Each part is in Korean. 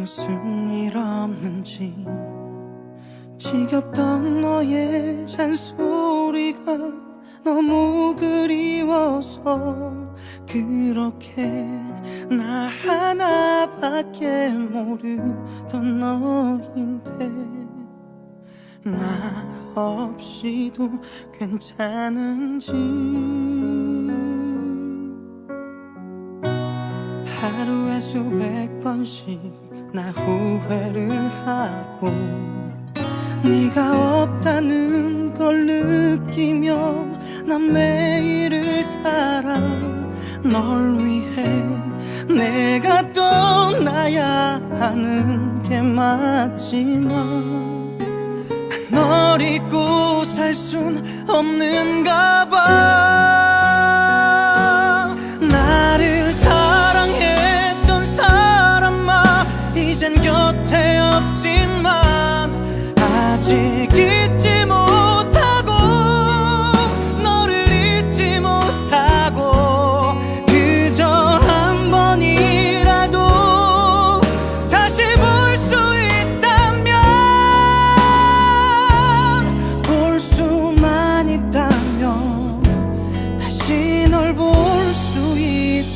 없이 지겹던 너의 잔소리가 너무 그리워서 그렇게 나 하나밖에 모르던 너인데 나 없이도 괜찮은지 하루에 수백 번씩 나 후회를 하고 네가 없다는 걸 느끼며 난 매일을 살아 널 위해 내가 떠나야 하는 게 맞지만 널 잊고 살 순 없는가 봐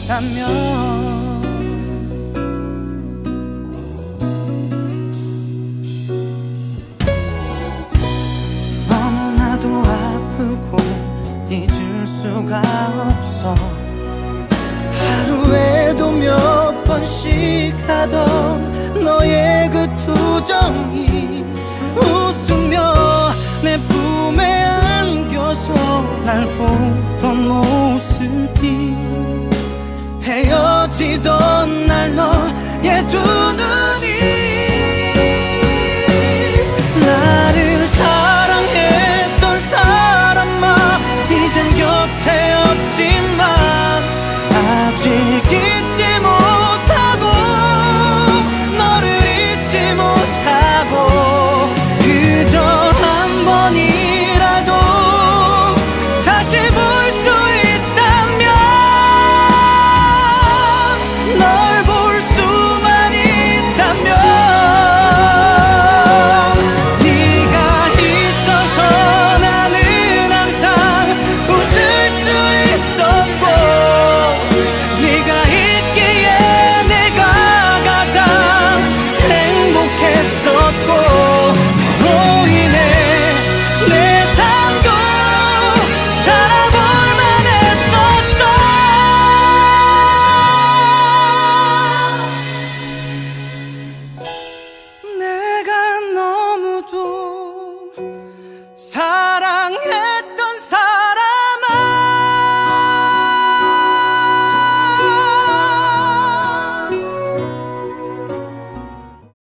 있다면 너무나도 아프고 잊을 수가 없어. 하루에도 몇 번씩 하던 너의 그 투정이 웃으며 내 품에 안겨서 날 보던 모습이 헤어지던 날너